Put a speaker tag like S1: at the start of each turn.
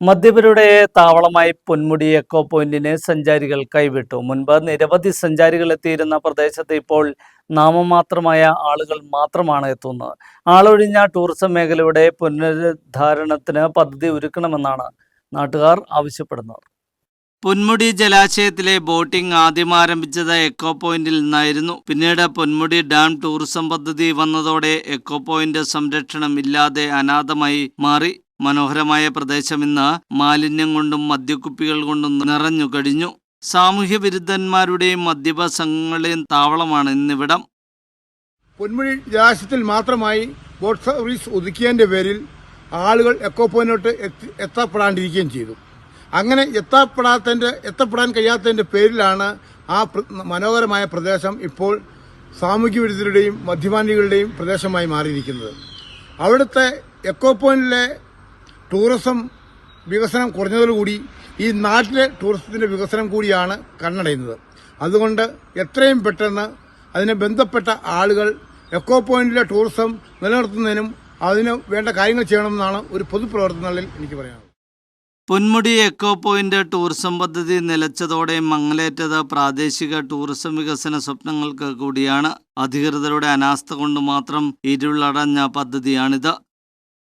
S1: മദ്യപരുടെ താവളമായി Ponmudi echo പോയിന്റിനെ സഞ്ചാരികൾ കൈവിട്ടു. മുൻപ് നിരവധി സഞ്ചാരികൾ എത്തിയിരുന്ന പ്രദേശത്ത് ഇപ്പോൾ നാമമാത്രമായ ആളുകൾ മാത്രമാണ് എത്തുന്നത്. ആളൊഴിഞ്ഞ ടൂറിസം മേഖലയുടെ പുനരുദ്ധാരണത്തിന് പദ്ധതി ഒരുക്കണമെന്നാണ് നാട്ടുകാർ ആവശ്യപ്പെടുന്നത്. പൊന്മുടി ജലാശയത്തിലെ ബോട്ടിംഗ് ആദ്യം ആരംഭിച്ചത് എക്കോ പോയിന്റിൽ നിന്നായിരുന്നു. പിന്നീട് പൊന്മുടി ഡാം ടൂറിസം പദ്ധതി വന്നതോടെ എക്കോ പോയിന്റ് സംരക്ഷണം ഇല്ലാതെ അനാഥമായി മാറി. മനോഹരമായ പ്രദേശം ഇന്ന് മാലിന്യം കൊണ്ടും മദ്യക്കുപ്പികൾ കൊണ്ടും നിറഞ്ഞു കഴിഞ്ഞു. സാമൂഹ്യ വിരുദ്ധന്മാരുടെയും മദ്യപ സംഘങ്ങളുടെയും താവളമാണ് ഇന്നിവിടം.
S2: പൊന്മുഴി ജലാശയത്തിൽ മാത്രമായി ബോട്ട് സർവീസ് ഒതുക്കിയതിന്റെ പേരിൽ ആളുകൾ എക്കോ പോയിന്റിലോട്ട് എത്തി എത്തപ്പെടാണ്ടിരിക്കുകയും ചെയ്തു. അങ്ങനെ എത്തപ്പെടാത്തതിന്റെ എത്തപ്പെടാൻ കഴിയാത്തതിന്റെ പേരിലാണ് ആ മനോഹരമായ പ്രദേശം ഇപ്പോൾ സാമൂഹ്യ വിരുദ്ധരുടെയും മദ്യപാനികളുടെയും പ്രദേശമായി മാറിയിരിക്കുന്നത്. അവിടുത്തെ എക്കോ പോയിന്റിലെ ടൂറിസം വികസനം കുറഞ്ഞതോടുകൂടി ഈ നാട്ടിലെ ടൂറിസത്തിന്റെ വികസനം കൂടിയാണ് കണ്ണടയുന്നത്. അതുകൊണ്ട് എത്രയും പെട്ടെന്ന് അതിനെ ബന്ധപ്പെട്ട ആളുകൾ എക്കോ പോയിന്റിലെ ടൂറിസം നിലനിർത്തുന്നതിനും അതിന് വേണ്ട കാര്യങ്ങൾ ചെയ്യണമെന്നാണ് ഒരു പൊതുപ്രവർത്തനങ്ങളിൽ എനിക്ക് പറയാനുള്ളത്.
S1: പൊന്മുടി എക്കോ പോയിന്റ് ടൂറിസം പദ്ധതി നിലച്ചതോടെ മങ്ങലേറ്റത് പ്രാദേശിക ടൂറിസം വികസന സ്വപ്നങ്ങൾക്ക് കൂടിയാണ്. അധികൃതരുടെ അനാസ്ഥ കൊണ്ട് മാത്രം ഇരുളടഞ്ഞ പദ്ധതിയാണിത്.